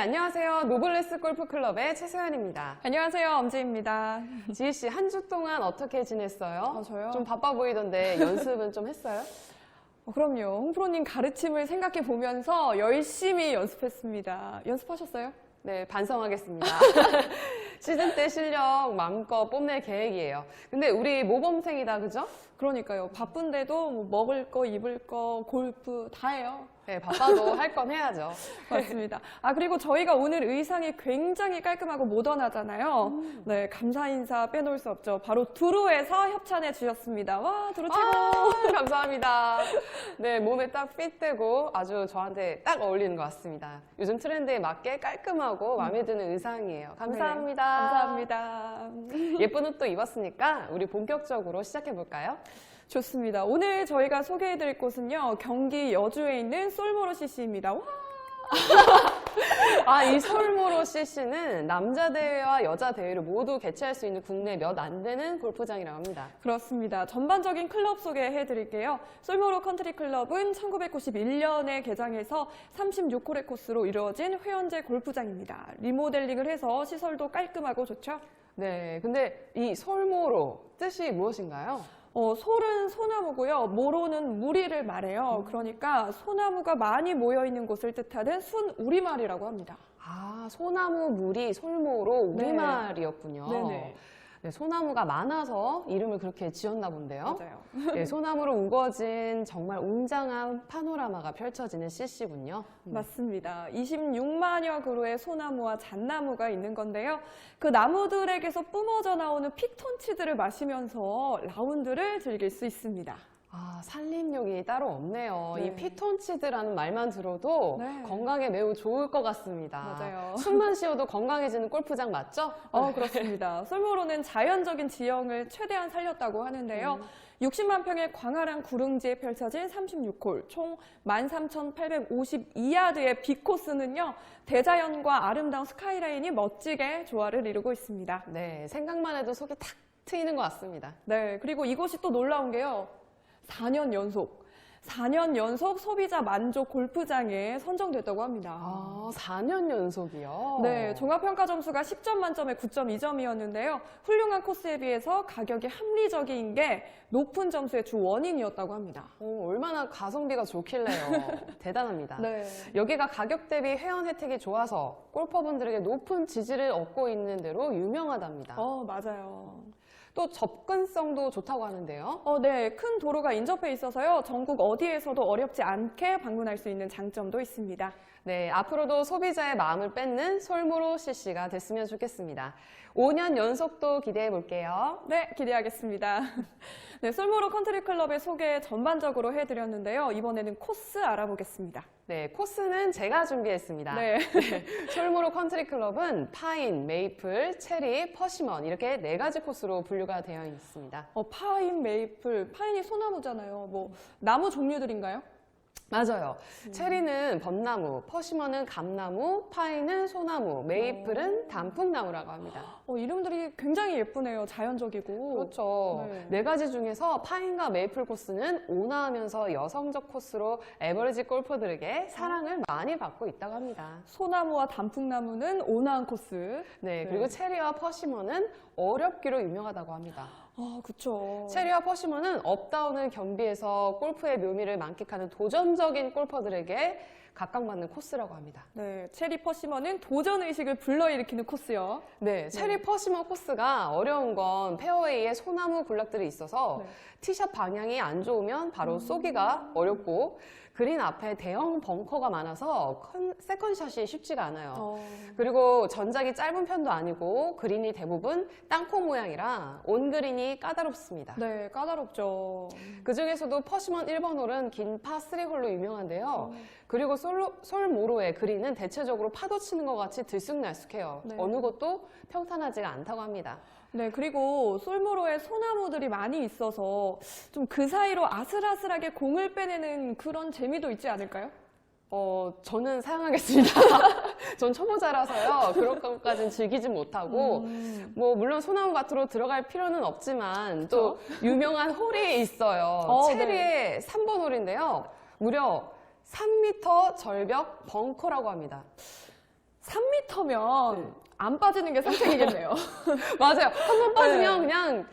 네, 안녕하세요. 노블레스 골프클럽의 최세환입니다. 안녕하세요, 엄지입니다. 지희 씨, 한 주 동안 어떻게 지냈어요? 아, 저요? 좀 바빠 보이던데 연습은 좀 했어요? 어, 그럼요. 홍프로님 가르침을 생각해 보면서 열심히 연습했습니다. 연습하셨어요? 네, 반성하겠습니다. 시즌 때 실력 마음껏 뽐낼 계획이에요. 근데 우리 모범생이다, 그죠? 그러니까요. 바쁜데도 뭐 먹을 거, 입을 거, 골프 다 해요. 네, 바빠도 할 건 해야죠. 맞습니다. 아, 그리고 저희가 오늘 의상이 굉장히 깔끔하고 모던하잖아요. 네, 감사 인사 빼놓을 수 없죠. 바로 두루에서 협찬해 주셨습니다. 와, 두루 최고! 아, 감사합니다. 네, 몸에 딱 핏되고 아주 저한테 딱 어울리는 것 같습니다. 요즘 트렌드에 맞게 깔끔하고 마음에 드는 의상이에요. 감사합니다. 네, 감사합니다. 예쁜 옷도 입었으니까 우리 본격적으로 시작해 볼까요? 좋습니다. 오늘 저희가 소개해드릴 곳은요, 경기 여주에 있는 솔모로 CC입니다. 와, 아, 이 솔모로 CC는 남자 대회와 여자 대회를 모두 개최할 수 있는 국내 몇 안 되는 골프장이라고 합니다. 그렇습니다. 전반적인 클럽 소개해 드릴게요. 솔모로 컨트리 클럽은 1991년에 개장해서 36홀의 코스로 이루어진 회원제 골프장입니다. 리모델링을 해서 시설도 깔끔하고 좋죠. 네, 근데 이 솔모로 뜻이 무엇인가요? 어, 솔은 소나무고요. 모로는 무리를 말해요. 그러니까 소나무가 많이 모여 있는 곳을 뜻하는 순 우리말이라고 합니다. 아, 소나무 물이 솔모로 네. 우리말이었군요. 네네. 네, 소나무가 많아서 이름을 그렇게 지었나 본데요. 맞아요. 네, 소나무로 우거진 정말 웅장한 파노라마가 펼쳐지는 CC군요. 맞습니다. 26만여 그루의 소나무와 잣나무가 있는 건데요. 그 나무들에게서 뿜어져 나오는 피톤치드를 마시면서 라운드를 즐길 수 있습니다. 아, 살림욕이 따로 없네요. 네. 이 피톤치드라는 말만 들어도 네. 건강에 매우 좋을 것 같습니다. 맞아요. 숨만 쉬어도 건강해지는 골프장 맞죠? 어, 그렇습니다. 솔모로는 자연적인 지형을 최대한 살렸다고 하는데요. 60만 평의 광활한 구릉지에 펼쳐진 36홀, 총 13,852야드의 B코스는요, 대자연과 아름다운 스카이라인이 멋지게 조화를 이루고 있습니다. 네, 생각만 해도 속이 탁 트이는 것 같습니다. 네, 그리고 이곳이 또 놀라운 게요. 4년 연속, 4년 연속 소비자 만족 골프장에 선정됐다고 합니다. 아, 4년 연속이요? 네, 종합평가 점수가 10점 만점에 9.2점이었는데요. 훌륭한 코스에 비해서 가격이 합리적인 게 높은 점수의 주 원인이었다고 합니다. 오, 얼마나 가성비가 좋길래요. 대단합니다. 네. 여기가 가격 대비 회원 혜택이 좋아서 골퍼분들에게 높은 지지를 얻고 있는 데로 유명하답니다. 어, 맞아요. 또 접근성도 좋다고 하는데요. 어, 네. 큰 도로가 인접해 있어서요. 전국 어디에서도 어렵지 않게 방문할 수 있는 장점도 있습니다. 네, 앞으로도 소비자의 마음을 뺏는 솔모로 CC가 됐으면 좋겠습니다. 5년 연속도 기대해 볼게요. 네, 기대하겠습니다. 네, 솔모로 컨트리 클럽의 소개 전반적으로 해드렸는데요. 이번에는 코스 알아보겠습니다. 네, 코스는 제가 준비했습니다. 네. 솔모로 컨트리 클럽은 파인, 메이플, 체리, 퍼시먼 이렇게 네 가지 코스로 분류가 되어 있습니다. 어, 파인, 메이플, 파인이 소나무잖아요. 뭐 나무 종류들인가요? 맞아요. 체리는 벚나무, 퍼시먼은 감나무, 파인은 소나무, 메이플은 단풍나무라고 합니다. 어, 이름들이 굉장히 예쁘네요. 자연적이고. 그렇죠. 네. 네. 가지 중에서 파인과 메이플 코스는 온화하면서 여성적 코스로 에버리지 골퍼들에게 사랑을 많이 받고 있다고 합니다. 소나무와 단풍나무는 온화한 코스. 네, 네. 그리고 체리와 퍼시먼은 어렵기로 유명하다고 합니다. 아, 그쵸. 체리와 퍼시먼은 업다운을 겸비해서 골프의 묘미를 만끽하는 도전적인 골퍼들에게 각광받는 코스라고 합니다. 네, 체리 퍼시먼은 도전 의식을 불러일으키는 코스요. 네, 체리 퍼시먼 코스가 어려운 건 페어웨이에 소나무 군락들이 있어서 네. 티샷 방향이 안 좋으면 바로 쏘기가 어렵고 그린 앞에 대형 벙커가 많아서 컨- 세컨샷이 쉽지가 않아요. 어, 그리고 전작이 짧은 편도 아니고 그린이 대부분 땅콩 모양이라 온 그린이 까다롭습니다. 네, 까다롭죠. 그 중에서도 퍼시먼 1번 홀은 긴 파3홀로 유명한데요. 그리고 솔로, 솔모로의 그린은 대체적으로 파도 치는 것 같이 들쑥날쑥해요. 네. 어느 곳도 평탄하지가 않다고 합니다. 네, 그리고 솔모로에 소나무들이 많이 있어서 좀 그 사이로 아슬아슬하게 공을 빼내는 그런 재미도 있지 않을까요? 어, 저는 사용하겠습니다. 전 초보자라서요. 그런 것까지는 즐기진 못하고, 음. 뭐, 물론 소나무 밭으로 들어갈 필요는 없지만, 또 유명한 홀이 있어요. 어, 체리의 3번 홀인데요. 무려 3m 절벽 벙커라고 합니다. 3m면 네. 안 빠지는 게 상책이겠네요. 맞아요. 한 번 빠지면 네. 그냥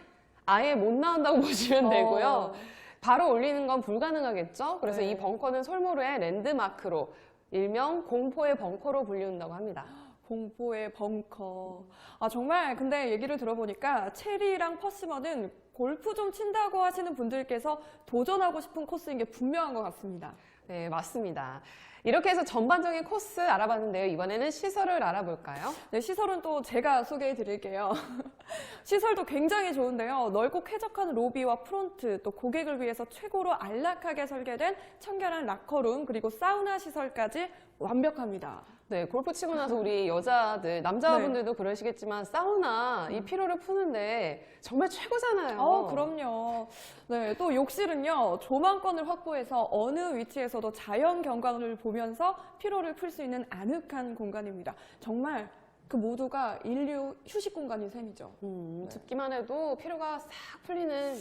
아예 못 나온다고 보시면 되고요. 어. 바로 올리는 건 불가능하겠죠. 그래서 네. 이 벙커는 솔모르의 랜드마크로 일명 공포의 벙커로 불리운다고 합니다. 공포의 벙커. 아, 정말 근데 얘기를 들어보니까 체리랑 퍼시먼은 골프 좀 친다고 하시는 분들께서 도전하고 싶은 코스인 게 분명한 것 같습니다. 네, 맞습니다. 이렇게 해서 전반적인 코스 알아봤는데요. 이번에는 시설을 알아볼까요? 네, 시설은 또 제가 소개해 드릴게요. 시설도 굉장히 좋은데요. 넓고 쾌적한 로비와 프론트, 또 고객을 위해서 최고로 안락하게 설계된 청결한 락커룸, 그리고 사우나 시설까지 완벽합니다. 네, 골프 치고 나서 우리 여자들, 남자분들도 그러시겠지만 사우나 이 피로를 푸는데 정말 최고잖아요. 어, 그럼요. 네, 또 욕실은요, 조망권을 확보해서 어느 위치에서도 자연 경관을 보면서 피로를 풀 수 있는 아늑한 공간입니다. 정말 그 모두가 인류 휴식 공간인 셈이죠. 음, 듣기만 해도 피로가 싹 풀리는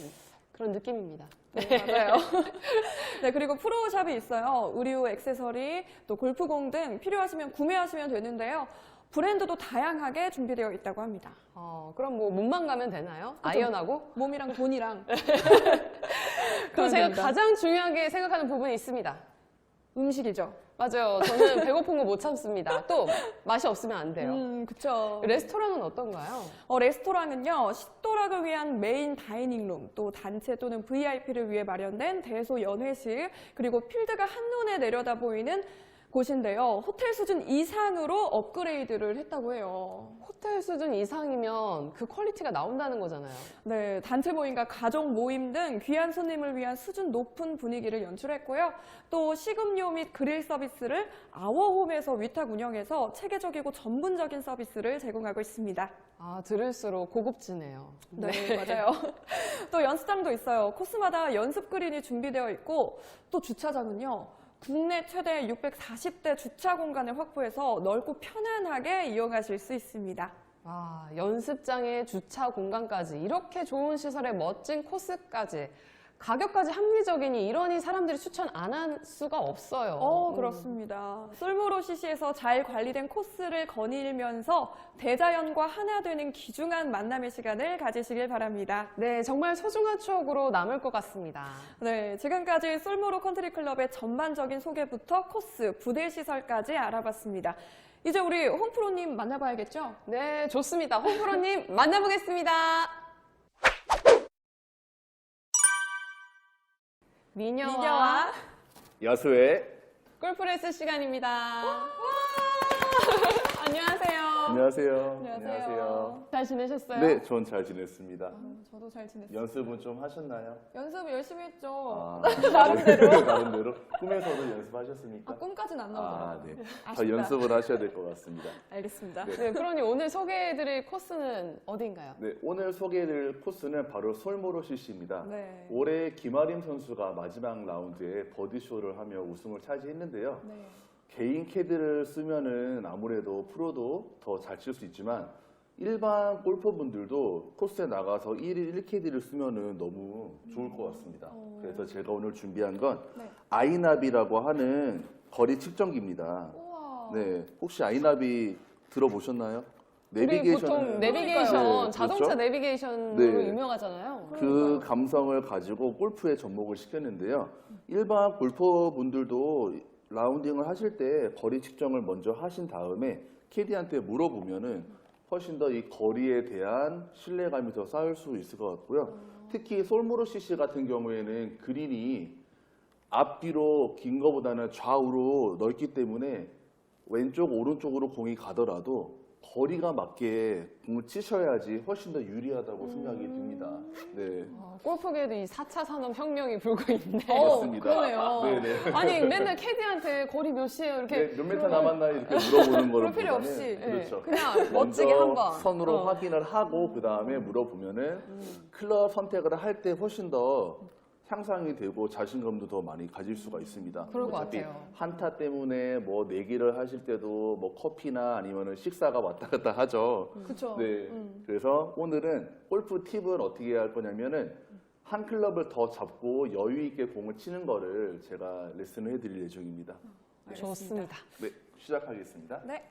그런 느낌입니다. 네, 맞아요. 네, 그리고 프로샵이 있어요. 의류, 액세서리, 또 골프공 등 필요하시면 구매하시면 되는데요. 브랜드도 다양하게 준비되어 있다고 합니다. 어, 그럼 뭐 몸만 가면 되나요? 아이언하고? 몸이랑 돈이랑 또 제가 됩니다. 가장 중요하게 생각하는 부분이 있습니다. 음식이죠. 맞아요. 저는 배고픈 거 못 참습니다. 또 맛이 없으면 안 돼요. 음, 그쵸. 레스토랑은 어떤가요? 어, 레스토랑은요, 식도락을 위한 메인 다이닝룸, 또 단체 또는 VIP를 위해 마련된 대소 연회실, 그리고 필드가 한눈에 내려다 보이는 곳인데요. 호텔 수준 이상으로 업그레이드를 했다고 해요. 호텔 수준 이상이면 그 퀄리티가 나온다는 거잖아요. 네, 단체 모임과 가족 모임 등 귀한 손님을 위한 수준 높은 분위기를 연출했고요. 또 식음료 및 그릴 서비스를 아워홈에서 위탁 운영해서 체계적이고 전문적인 서비스를 제공하고 있습니다. 아, 들을수록 고급지네요. 네, 맞아요. 또 연습장도 있어요. 코스마다 연습 그린이 준비되어 있고 또 주차장은요. 국내 최대 640대 주차 공간을 확보해서 넓고 편안하게 이용하실 수 있습니다. 아, 연습장에 주차 공간까지 이렇게 좋은 시설에 멋진 코스까지 가격까지 합리적이니 이러니 사람들이 추천 안 할 수가 없어요. 어, 음. 그렇습니다. 솔모로 CC에서 잘 관리된 코스를 거닐면서 대자연과 하나 되는 귀중한 만남의 시간을 가지시길 바랍니다. 네, 정말 소중한 추억으로 남을 것 같습니다. 네, 지금까지 솔모로 컨트리 클럽의 전반적인 소개부터 코스, 부대 시설까지 알아봤습니다. 이제 우리 홍프로님 만나봐야겠죠? 네, 좋습니다. 홍프로님 만나보겠습니다. 미녀와, 미녀와 야수의 골프레스 시간입니다. 와! 안녕하세요. 안녕하세요. 안녕하세요. 잘 지내셨어요? 네, 전 잘 지냈습니다. 저도 잘 지냈어요. 연습은 좀 하셨나요? 연습 열심히 했죠. 아, 나름대로. 나름대로 꿈에서도 연습하셨습니까? 아, 꿈까지는 안 아, 나오더라고요. 네. 더 아쉽다. 연습을 하셔야 될 것 같습니다. 알겠습니다. 네. 네, 프로님 오늘 소개해드릴 코스는 어디인가요? 네, 오늘 소개해드릴 코스는 바로 솔모로 CC입니다. 네. 올해 김아림 선수가 마지막 라운드에 버디쇼를 하며 우승을 차지했는데요. 네. 개인 캐드를 쓰면은 아무래도 프로도 더 잘 칠 수 있지만 일반 골퍼분들도 코스에 나가서 1일 1캐디를 쓰면은 너무 좋을 것 같습니다. 어. 그래서 제가 오늘 준비한 건 네. 아이나비라고 하는 거리 측정기입니다. 우와. 네, 혹시 아이나비 들어보셨나요? 보통 내비게이션, 네, 자동차 그렇죠? 내비게이션으로 네. 유명하잖아요. 그 감성을 가지고 골프에 접목을 시켰는데요. 일반 골퍼분들도 라운딩을 하실 때 거리 측정을 먼저 하신 다음에 캐디한테 물어보면은 훨씬 더 이 거리에 대한 신뢰감이 더 쌓일 수 있을 것 같고요. 특히 솔모로 CC 같은 경우에는 그린이 앞뒤로 긴 거보다는 좌우로 넓기 때문에 왼쪽 오른쪽으로 공이 가더라도 거리가 맞게 공을 치셔야지 훨씬 더 유리하다고 생각이 듭니다. 네. 어, 골프계에도 이 4차 산업 혁명이 불고 있네. 어, 맞습니다. 그러네요. 네네. 아니 맨날 캐디한테 거리 몇 시에요 이렇게 네, 몇 미터 남았나 이렇게 물어보는 거를 그럴 필요 보다는 없이. 그렇죠. 그냥 멋지게 먼저 한 번 선으로 어. 확인을 하고 그 다음에 물어보면은 클럽 선택을 할 때 훨씬 더 향상이 되고 자신감도 더 많이 가질 수가 있습니다. 그럴 것 어차피 같아요. 한타 때문에 뭐 내기를 하실 때도 뭐 커피나 아니면은 식사가 왔다 갔다 하죠. 그쵸. 네. 음. 그래서 오늘은 골프 팁을 어떻게 할 거냐면은 한 클럽을 더 잡고 여유 있게 공을 치는 거를 제가 레슨을 해드릴 예정입니다. 좋습니다. 네, 시작하겠습니다. 네.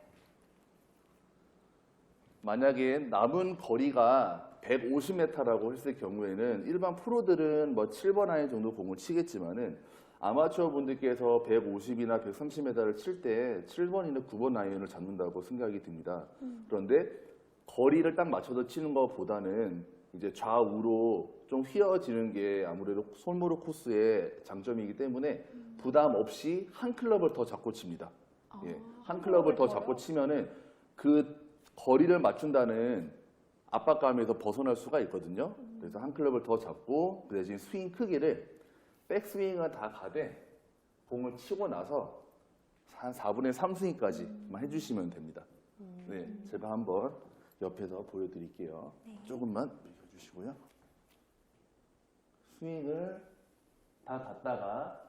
만약에 남은 거리가 150m라고 했을 경우에는 일반 프로들은 뭐 7번 아이언 정도 공을 치겠지만은 아마추어 분들께서 150이나 130m를 칠 때 7번이나 9번 아이언을 잡는다고 생각이 듭니다. 그런데 거리를 딱 맞춰서 치는 것보다는 이제 좌우로 좀 휘어지는 게 아무래도 솔모르 코스의 장점이기 때문에 부담 없이 한 클럽을 더 잡고 칩니다. 예, 한 클럽을 더 잡고 치면은 그 거리를 맞춘다는 압박감에서 벗어날 수가 있거든요. 그래서 한 클럽을 더 잡고 그 대신 스윙 크기를 백스윙은 다 가되 공을 치고 나서 한 4분의 3스윙까지만 해주시면 됩니다. 네, 제가 한번 옆에서 보여드릴게요. 조금만 비켜주시고요. 스윙을 다 갔다가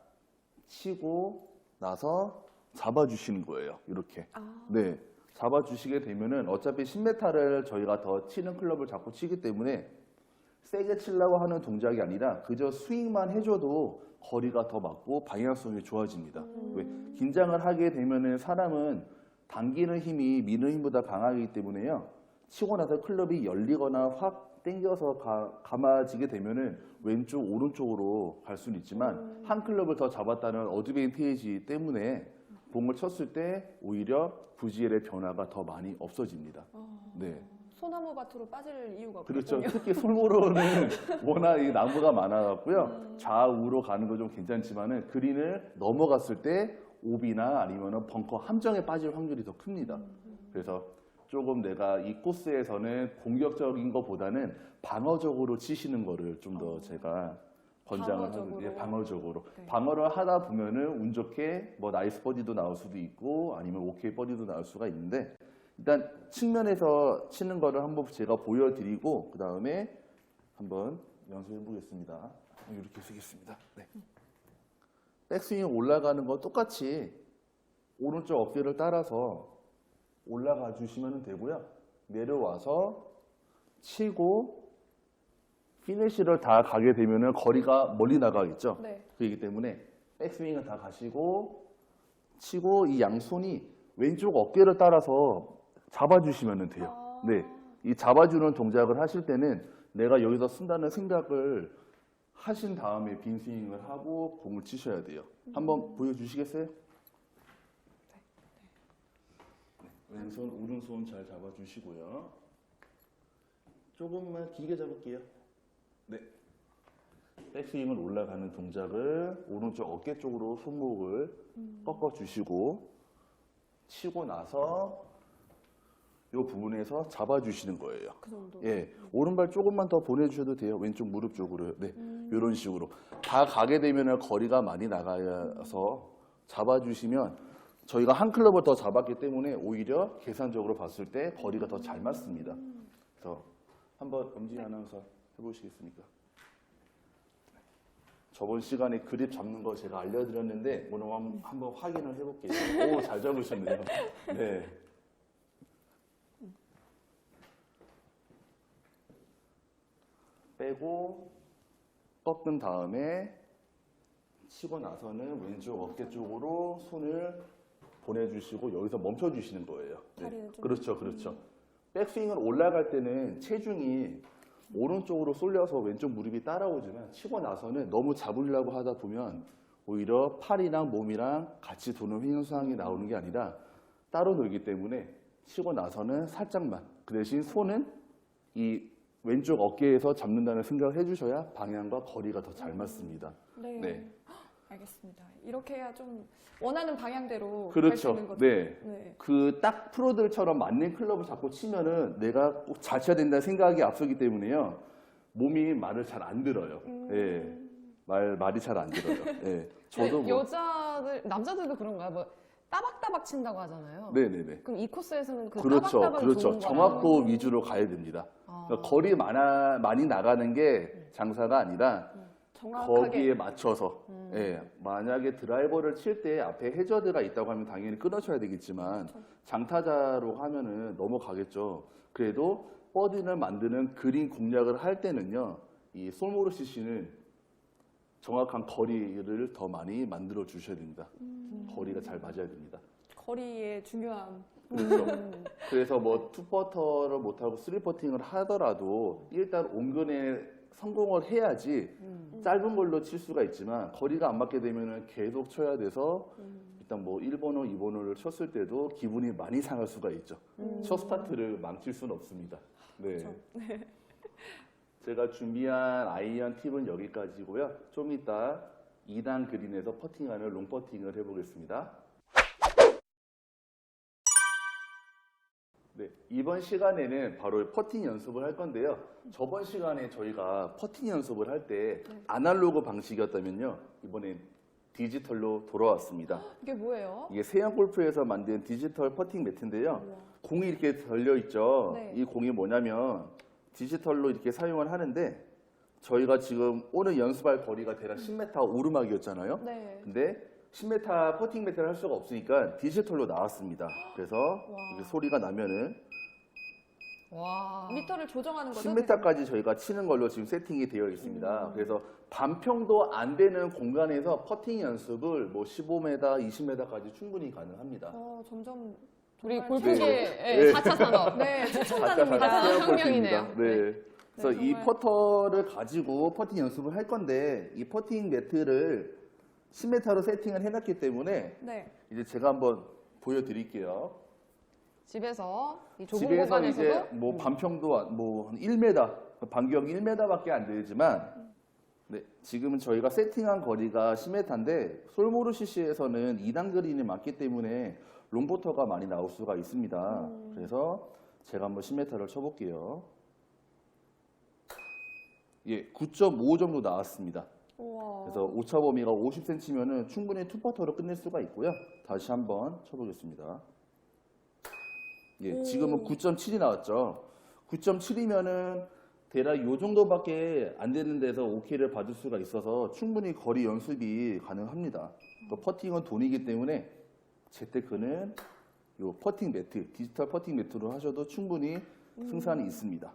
치고 나서 잡아주시는 거예요. 이렇게. 네. 잡아주시게 되면은 어차피 10m를 저희가 더 치는 클럽을 자꾸 치기 때문에 세게 치려고 하는 동작이 아니라 그저 스윙만 해줘도 거리가 더 맞고 방향성이 좋아집니다. 왜? 긴장을 하게 되면은 사람은 당기는 힘이 미는 힘보다 강하기 때문에요. 치고 나서 클럽이 열리거나 확 당겨서 가, 감아지게 되면은 왼쪽 오른쪽으로 갈 수는 있지만 한 클럽을 더 잡았다는 어드밴테이지 때문에 공을 쳤을 때 오히려 부지엘의 변화가 더 많이 없어집니다. 네. 소나무 밭으로 빠질 이유가 그렇죠. 없거든요. 특히 솔모로는 워낙 이 나무가 많아갖고요. 좌우로 가는 거 좀 괜찮지만은 그린을 넘어갔을 때 오비나 아니면은 벙커 함정에 빠질 확률이 더 큽니다. 그래서 조금 내가 이 코스에서는 공격적인 것보다는 방어적으로 치시는 거를 좀더 제가 권장을 하는 방어적으로. 게 방어적으로 네. 방어를 하다 보면은 운 좋게 뭐 나이스 버디도 나올 수도 있고 아니면 오케이 버디도 나올 수가 있는데 일단 측면에서 치는 거를 한번 제가 보여드리고 그 다음에 한번 연습해 보겠습니다. 이렇게 쓰겠습니다. 네. 백스윙 올라가는 거 똑같이 오른쪽 어깨를 따라서 올라가 주시면 되고요. 내려와서 치고 피니시를 다 가게 되면은 거리가 멀리 나가겠죠. 네. 그렇기 때문에 백스윙은 다 가시고 치고 이 양손이 왼쪽 어깨를 따라서 잡아주시면 돼요. 아. 네, 이 잡아주는 동작을 하실 때는 내가 여기서 쓴다는 생각을 하신 다음에 빈 스윙을 하고 공을 치셔야 돼요. 한번 보여주시겠어요? 네, 왼손 오른손 잘 잡아주시고요. 조금만 길게 잡을게요. 네. 백스윙을 올라가는 동작을 오른쪽 어깨 쪽으로 손목을 꺾어 주시고 치고 나서 이 부분에서 잡아 주시는 거예요. 그 정도. 예, 오른발 조금만 더 보내주셔도 돼요. 왼쪽 무릎 쪽으로. 네, 이런 식으로 다 가게 되면 거리가 많이 나가서 잡아주시면 저희가 한 클럽을 더 잡았기 때문에 오히려 계산적으로 봤을 때 거리가 더 잘 맞습니다. 그래서 한번 엄지 아나운서 해보시겠습니까? 저번 시간에 그립 잡는 거 제가 알려드렸는데 오늘 한- 한번 확인을 해볼게요. 오, 잘 잡으셨네요. 네. 빼고 꺾은 다음에 치고 나서는 왼쪽 어깨 쪽으로 손을 보내주시고 여기서 멈춰주시는 거예요. 네. 그렇죠, 그렇죠. 백스윙을 올라갈 때는 체중이 오른쪽으로 쏠려서 왼쪽 무릎이 따라오지만 치고 나서는 너무 잡으려고 하다 보면 오히려 팔이랑 몸이랑 같이 도는 현상이 나오는 게 아니라 따로 놀기 때문에 치고 나서는 살짝만 그 대신 손은 이 왼쪽 어깨에서 잡는다는 생각을 해주셔야 방향과 거리가 더 잘 맞습니다. 네. 네. 알겠습니다. 이렇게 해야 좀 원하는 방향대로 그렇죠. 있는 거죠. 네. 네. 그 딱 프로들처럼 맞는 클럽을 자꾸 치면은 내가 꼭 잘 쳐야 된다는 생각이 앞서기 때문에요. 몸이 말을 잘 안 들어요. 음. 예. 말, 말이 잘 안 들어요. 예. 저도 근데 뭐. 여자들 남자들도 그런가요? 뭐 따박따박 친다고 하잖아요. 네네네. 그럼 이 코스에서는 그 그렇죠. 따박따박이 그렇죠. 좋은 정확도? 위주로 가야 됩니다. 아. 그러니까 거리 많아, 많이 나가는 게 장사가 아니라 정확하게 거기에 맞춰서 음. 예, 만약에 드라이버를 칠 때 앞에 해저드가 있다고 하면 당연히 끊어쳐야 되겠지만 그렇죠. 장타자로 하면은 넘어가겠죠. 그래도 버디를 만드는 그린 공략을 할 때는요, 이 솔모르 CC는 정확한 거리를 더 많이 만들어 주셔야 됩니다. 음. 거리가 잘 맞아야 됩니다. 거리의 중요함 그렇죠. 음. 그래서 뭐 투퍼터를 못하고 쓰리퍼팅을 하더라도 일단 온근에 성공을 해야지 음. 짧은 걸로 칠 수가 있지만 거리가 안 맞게 되면은 계속 쳐야 돼서 음. 일단 뭐 1번호, 2번호를 쳤을 때도 기분이 많이 상할 수가 있죠. 음. 첫 스타트를 망칠 수는 없습니다. 네. 그렇죠. 제가 준비한 아이언 팁은 여기까지고요. 좀 이따 2단 그린에서 퍼팅하는 롱 퍼팅을 해보겠습니다. 네, 이번 시간에는 바로 퍼팅 연습을 할 건데요. 저번 시간에 저희가 퍼팅 연습을 할 때 아날로그 방식이었다면요. 이번엔 디지털로 돌아왔습니다. 이게 뭐예요? 이게 세양 골프에서 만든 디지털 퍼팅 매트인데요. 공이 이렇게 달려 있죠. 네. 이 공이 뭐냐면 디지털로 이렇게 사용을 하는데 저희가 지금 오늘 연습할 거리가 대략 10m 오르막이었잖아요. 네. 근데 10m 퍼팅 매트를 할 수가 없으니까 디지털로 나왔습니다. 그래서 이게 소리가 나면은 와. 미터를 조정하는 거죠? 10m까지 저희가 치는 걸로 지금 세팅이 되어 음. 있습니다. 그래서 반평도 안 되는 공간에서 퍼팅 연습을 뭐 15m, 20m까지 충분히 가능합니다. 어, 점점 우리 정말 골프계 네. 예, 4차 산업. 네, 가짜 추천합니다. 가짜 혁명이네요. 골프입니다. 네. 그래서 네, 이 정말. 퍼터를 가지고 퍼팅 연습을 할 건데 이 퍼팅 매트를 10m로 세팅을 해놨기 때문에 네. 이제 제가 한번 보여드릴게요. 집에서 이 좁은 집에서 공간에서도 이제 뭐 반평도 뭐한 1m, 반경 1m밖에 안 되지만 네, 지금은 저희가 세팅한 거리가 10m인데 솔모르 CC에서는 2단 그린이 맞기 때문에 롱포터가 많이 나올 수가 있습니다. 음. 그래서 제가 한번 10m를 쳐볼게요. 예, 9.5 정도 나왔습니다. 우와. 그래서 오차 범위가 50cm면은 충분히 투퍼터로 끝낼 수가 있고요. 다시 한번 쳐보겠습니다. 예, 오. 지금은 9.7이 나왔죠. 9.7이면은 대략 요 정도밖에 안 되는 데서 오케이를 받을 수가 있어서 충분히 거리 연습이 가능합니다. 또 퍼팅은 돈이기 때문에 재테크는 요 퍼팅 매트, 디지털 퍼팅 매트로 하셔도 충분히 승산이 있습니다.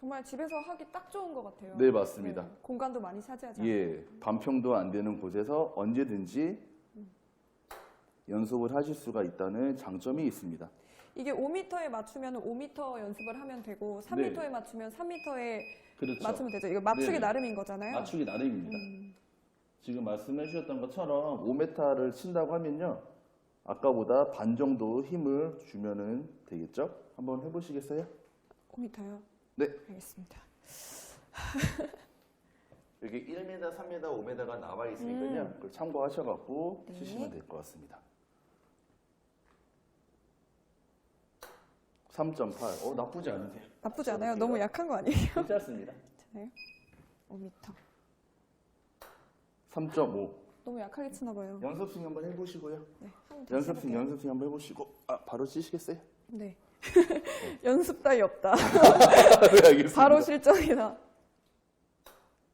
정말 집에서 하기 딱 좋은 것 같아요. 네, 맞습니다. 네, 공간도 많이 차지하지 않고. 예, 반평도 안 되는 곳에서 언제든지 연습을 하실 수가 있다는 장점이 있습니다. 이게 5m에 맞추면 5m 연습을 하면 되고 3m에 맞추면 3m에 네. 그렇죠. 맞추면 되죠. 이거 맞추기 네네. 나름인 거잖아요. 맞추기 나름입니다. 음. 지금 말씀해 주셨던 것처럼 5m를 친다고 하면요. 아까보다 반 정도 힘을 주면은 되겠죠? 한번 해보시겠어요? 5m요? 네. 알겠습니다. 여기 1m, 3m, 5m가 나와 있으니까요. 그걸 참고하셔갖고 네. 치시면 될 것 같습니다. 3.8. 어, 나쁘지 않으세요. 나쁘지 않아요? 너무 약한 거 아니에요? 괜찮습니다. 괜찮아요? 5m. 3.5. 너무 약하게 치나 봐요. 연습 스윙 한번 해보시고요. 네. 한번 다시 연습 스윙, 해볼게요. 연습 스윙 한번 해보시고, 아, 바로 치시겠어요? 네. 연습 따위 없다. 네, 알겠습니다. 바로 실전이다.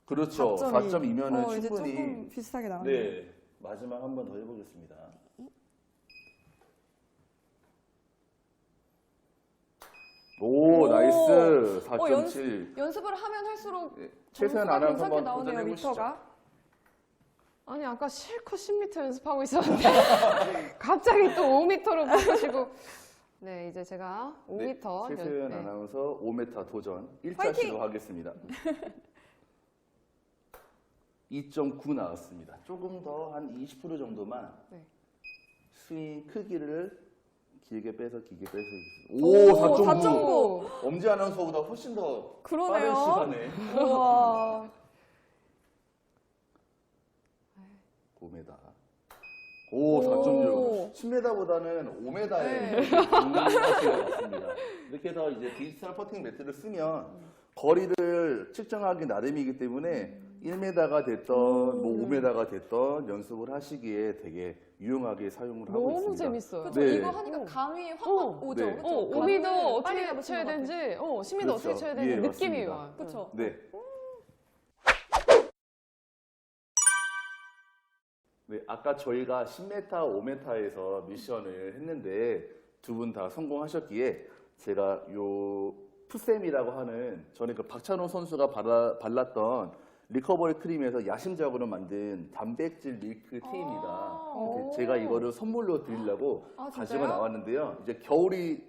그렇죠. 4.2 면은 어, 이제 충분히. 조금 비슷하게 나왔네요. 네. 마지막 한 번 더 해보겠습니다. 오, 오. 나이스. 어, 4.7. 연습을 하면 할수록 네, 최세현 점수가 아나운서 괜찮게 한번 나오네요, 도전해보시죠. 미터가. 아니 아까 실컷 10m 연습하고 있었는데 갑자기 또 5m로 바꾸시고 네 이제 제가 5m 네, 최세현 네. 아나운서 5m 도전 1차 화이팅! 시도하겠습니다. 2.9 나왔습니다. 조금 더 한 20% 정도만 네. 스윙 크기를 길게 빼서 길게 빼서 오, 오, 4.9. 4.9. 엄지 아나운서보다 훨씬 더 그러네요. 빠른 시간에 우와. 5m. 오, 오. 4.6. 10m보다는 5m에 네. 같습니다. 이렇게 해서 이제 디지털 퍼팅 매트를 쓰면 거리를 측정하기 나름이기 때문에 1m가 됐던 뭐 5m가 됐던 연습을 하시기에 되게 유용하게 사용을 하고 너무 있습니다. 재밌어요. 그렇죠. 네. 이거 하니까 감이 확 어. 오죠. 네. 그렇죠? 어, 감을 5m 빨리 어떻게 잡히는 쳐야. 되는지, 어, 10m 그렇죠. 어떻게 쳐야 예, 되는지 느낌이 맞습니다. 와요. 그렇죠. 네. 네, 아까 저희가 10m, 5m에서 미션을 했는데 두 분 다 성공하셨기에 제가 요 푸셈이라고 하는 전에 그 박찬호 선수가 발라, 발랐던 리커버리 크림에서 야심작으로 만든 단백질 밀크 티입니다. 아, 그 제가 이거를 선물로 드리려고 아, 가지고? 나왔는데요. 이제 겨울이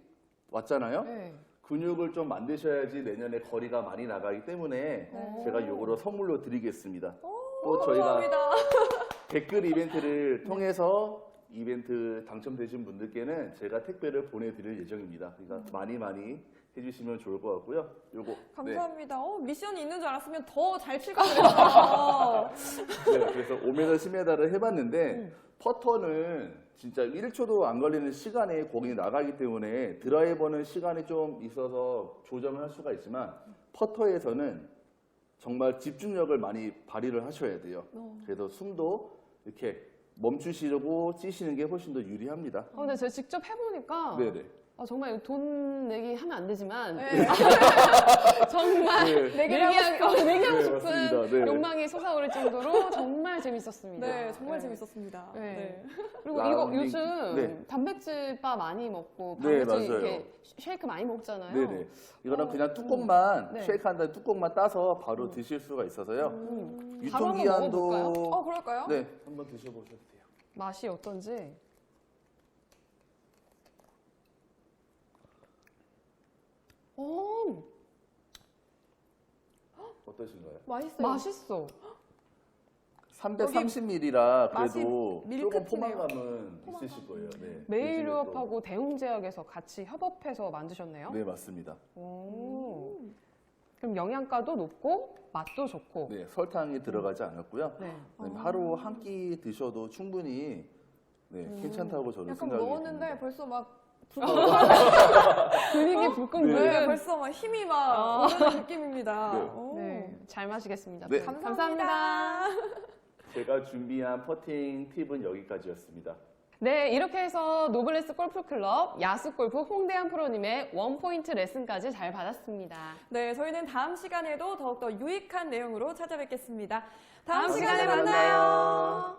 왔잖아요. 네. 근육을 좀 만드셔야지 내년에 거리가 많이 나가기 때문에 제가 이거로 선물로 드리겠습니다. 또 저희가 감사합니다. 댓글 이벤트를 통해서 이벤트 당첨되신 분들께는 제가 택배를 보내드릴 예정입니다. 그러니까 많이 많이 해주시면 좋을 것 같고요. 요거 네. 감사합니다. 어, 미션이 있는 줄 알았으면 더 잘칠걸 그랬어요. 네, 그래서 5m, 10m를 해봤는데 퍼터는 진짜 1초도 안 걸리는 시간에 공이 나가기 때문에 드라이버는 시간이 좀 있어서 조정을 할 수가 있지만 퍼터에서는 정말 집중력을 많이 발휘를 하셔야 돼요. 그래서 숨도 이렇게 멈추시려고 찌시는 게 훨씬 더 유리합니다. 어, 근데 제가 직접 해보니까 네네. 아, 정말 돈 내기 하면 안 되지만 네. 정말 네. 내기를 하고 내기하고, 어, 내기하고 네, 싶은 맞습니다. 네. 욕망이 솟아오를 정도로 정말 재밌었습니다. 네, 정말 네. 재밌었습니다. 네. 네. 그리고 이거 라운딩. 요즘 네. 단백질 바 많이 먹고 네, 단백질 맞아요. 이렇게 쉐이크 많이 먹잖아요. 네네. 이거는 어, 그냥 뚜껑만 네. 쉐이크 한 다음에 뚜껑만 따서 바로 드실 수가 있어서요. 음. 바로 한번 유통기한도 먹어볼까요? 어, 그럴까요? 네, 한번 드셔보셔도 돼요. 맛이 어떤지. 오, 어떠신가요? 맛있어요. 맛있어. 330ml라 맛이 그래도 조금 밀크티네요. 포만감은 있으실 거예요. 네. 메일유업하고 대웅제약에서 같이 협업해서 만드셨네요. 네, 맞습니다. 오. 그럼 영양가도 높고 맛도 좋고. 네, 설탕이 들어가지 않았고요. 네. 그다음에 하루 한 끼 드셔도 충분히 네, 괜찮다고 저는 약간 생각이 먹었는데 듭니다. 벌써 막 분위기 불끈불끈. 네, 벌써 막 힘이 막 오는 느낌입니다. 네. 오. 네, 잘 마시겠습니다. 네. 감사합니다. 제가 준비한 퍼팅 팁은 여기까지였습니다. 네, 이렇게 해서 노블레스 골프클럽 야수골프 홍대한 프로님의 원포인트 레슨까지 잘 받았습니다. 네, 저희는 다음 시간에도 더욱더 유익한 내용으로 찾아뵙겠습니다. 다음, 다음 시간에 시간에 만나요.